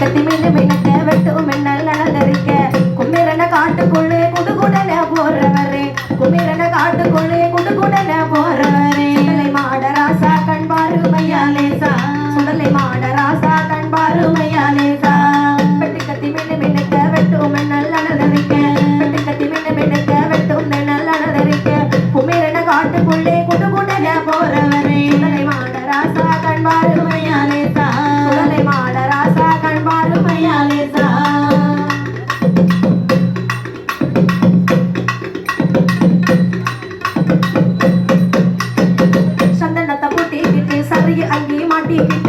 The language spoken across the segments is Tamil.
கத்தி மீது மின்னக்க வெட்டும் மின்னல் அலங்கரிக்க கும்பிரன காட்டுக்குள்ளே குடு குடன போறவரே. கும்பிரன காட்டுக்குள்ளே குடு குடன போறவரே. சந்தனத்தை போட்டிக்கிட்டு சரிய அங்கேயும் மாட்டிக்கிட்டு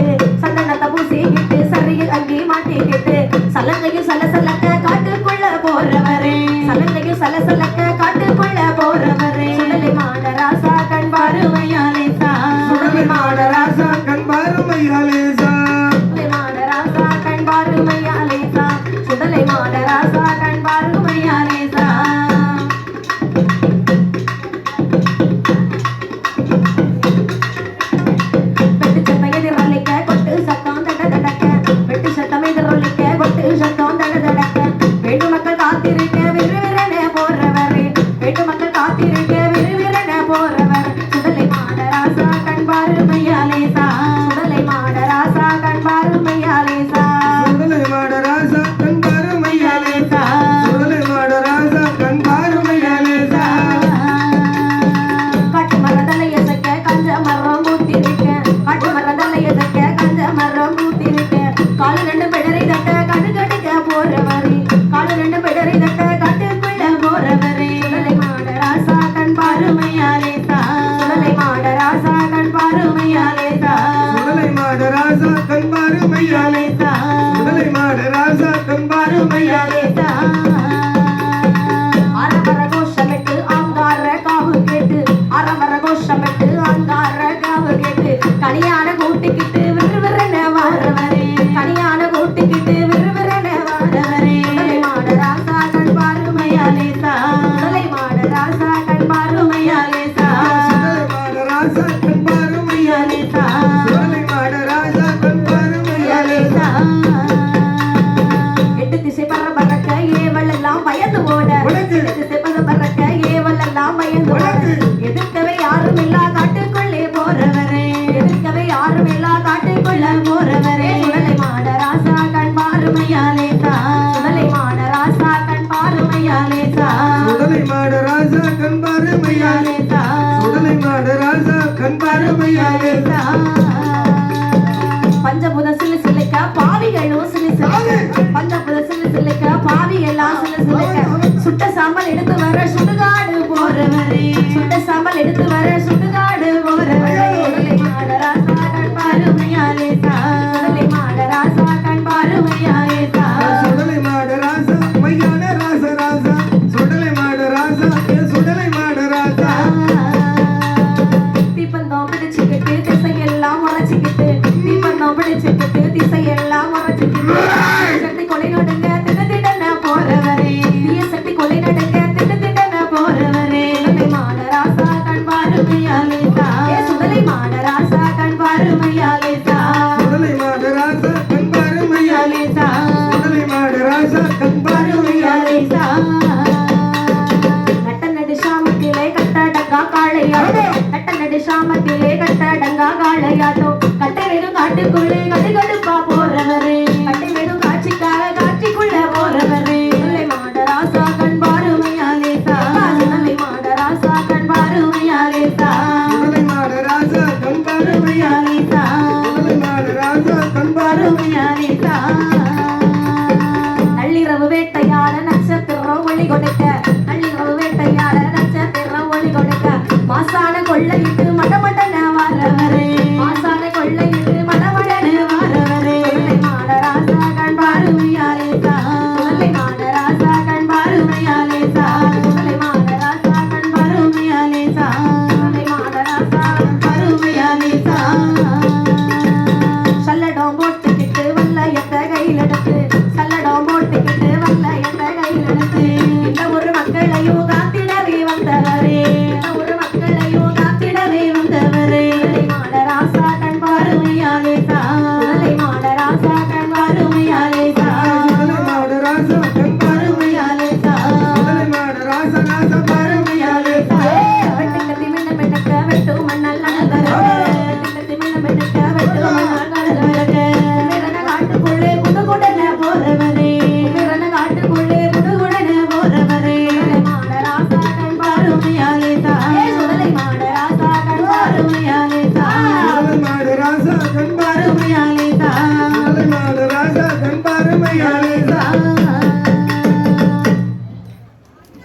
சாசாதன் பார்வையாரே காலு ரெண்டு பெடரை தட்ட கண்ணு கடிக்க போறவரே. காலு ரெண்டு பெடரை தட்ட கட்டுக்குள்ள போறவரே. சுழலை மாடராசா கண் பாருமையாலே தான் சுழலை மாடராசா கண் பாருமையாலே தான் பஞ்சபுத சிலு சிலைக்க பாவிகளும் சிலு சிலைக்க பஞ்சபுத சிலு சிலைக்க பாவிகள்லாம் சிலு சிலைக்க சுட்ட சாமல் எடுத்து வர சுடுகாடு போறவரே. சுட்ட சாமல் எடுத்து வர சுடு ಕಟ್ಟೆಯಾಡು ಕಟ್ಟಲಡೆ ಶಾಮತಿಲೆ ಕಟ್ಟಡಂಗ ಕಾಳೆಯಾದು கட்டவேதும் காட்டுக்குள்ளே கதை கடுப்பா போறவரே. கட்டவேதும் காட்சிக்காக காட்சிக்குள்ள போறவரே. முல்லை மாடராசா கண் பாருமையாலேசா முல்லை மாடராசா கண் பாருமையாலேசா முல்லை மாடராசா கண் பாருமையாலேசா முல்லை மாடராசா கண் காண